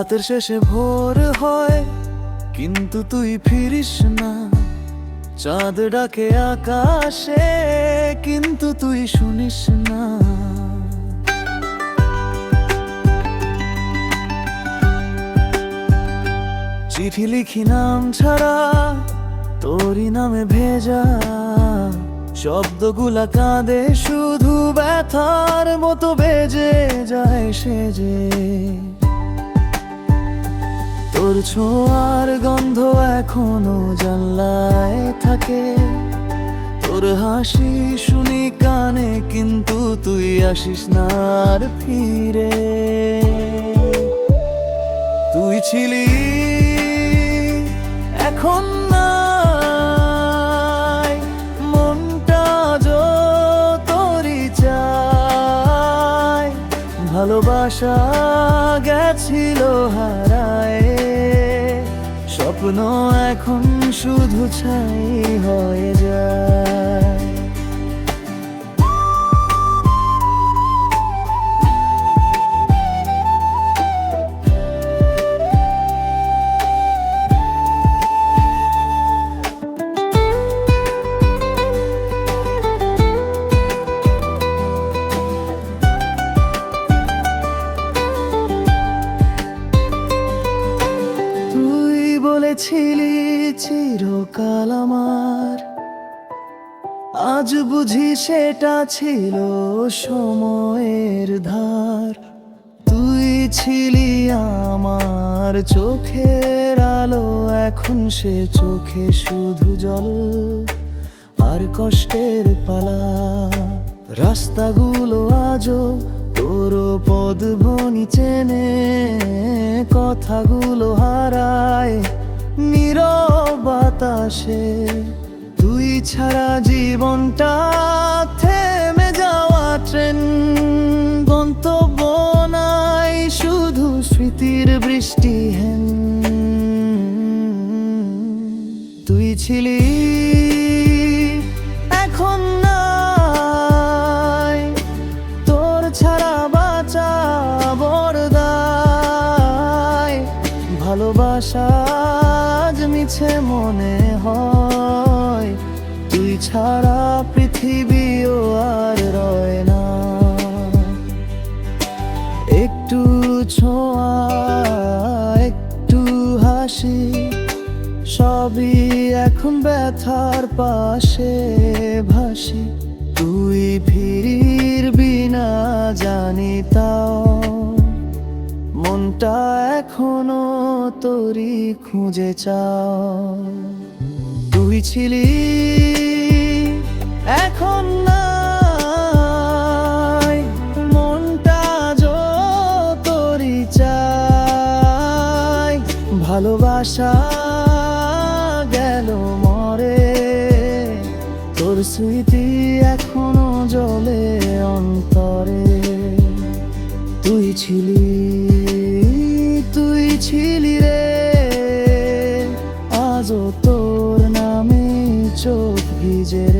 রাতের শেষে ভোর হয়, কিন্তু তুই ফিরিস না। চাঁদ ডাকে আকাশে, কিন্তু তুই শুনিস না। চিঠি লিখি নাম ছাড়া, তোরই নামে ভেজা। শব্দগুলা কাঁদে, শুধু ব্যথার মতো বেজে যায় সেজে। তোর ছোঁয়ার গন্ধ এখনও জানলায় থাকে। তোর হাসি শুনি কানে, কিন্তু তুই আসিস না আর ফিরে। তুই ছিলি এখন ভালোবাসা গেছিল হারায় স্বপ্ন এখন শুধু ছাই হয়ে যায়। তুই চিরকাল আমার। আজ বুঝি সেটা ছিল সময়ের ধার। তুই ছিলি আমার চোখের আলো, এখন সে চোখে শুধু জল। আর কষ্টের পালা, রাস্তাগুলো আজও তোর পদভনি চেনে। কথাগুলো হারায় বাতাসে তুই ছাড়া জীবনটা থেমে যাওয়া ট্রেন। গন্তব্য নাই, শুধু স্মৃতির বৃষ্টি হেন। তুই ছিলি, এখন নাই। তোর ছাড়া বাঁচা বরদায়। ভালোবাসা মিছে মনে হয়, তুই ছাড়া পৃথিবীও আর রয় না। একটু ছোঁয়া, একটু হাসি, সবই এখন ব্যথার পাশে ভাসি। তুই ফিরির বিনা জানি তাও, মনটা এখনও তোরই খুঁজে চাও। তুই ছিলি, এখন নাই। মনটা যো তোরই চাই। ভালোবাসা গেল মরে। তোর স্মৃতি এখনও জলে অন্তরে। তুই ছিলি ছিলি রে আজ তোর নামে চোখ ভিজে রে।